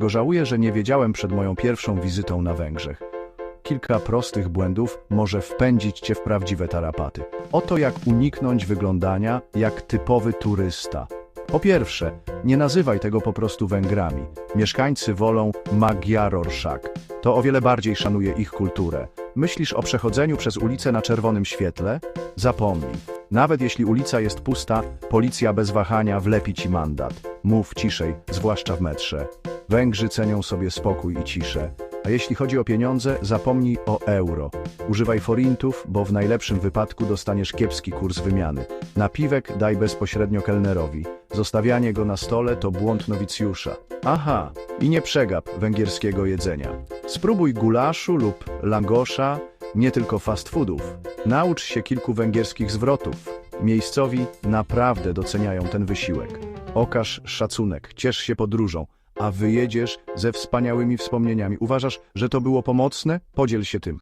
Czego żałuję, że nie wiedziałem przed moją pierwszą wizytą na Węgrzech. Kilka prostych błędów może wpędzić cię w prawdziwe tarapaty. Oto jak uniknąć wyglądania jak typowy turysta. Po pierwsze, nie nazywaj tego po prostu Węgrami. Mieszkańcy wolą Magyarorszak. To o wiele bardziej szanuje ich kulturę. Myślisz o przechodzeniu przez ulicę na czerwonym świetle? Zapomnij. Nawet jeśli ulica jest pusta, policja bez wahania wlepi ci mandat. Mów ciszej, zwłaszcza w metrze. Węgrzy cenią sobie spokój i ciszę. A jeśli chodzi o pieniądze, zapomnij o euro. Używaj forintów, bo w najlepszym wypadku dostaniesz kiepski kurs wymiany. Napiwek daj bezpośrednio kelnerowi. Zostawianie go na stole to błąd nowicjusza. Aha, i nie przegap węgierskiego jedzenia. Spróbuj gulaszu lub langosza, nie tylko fast foodów. Naucz się kilku węgierskich zwrotów. Miejscowi naprawdę doceniają ten wysiłek. Okaż szacunek, ciesz się podróżą, a wyjedziesz ze wspaniałymi wspomnieniami. Uważasz, że to było pomocne? Podziel się tym.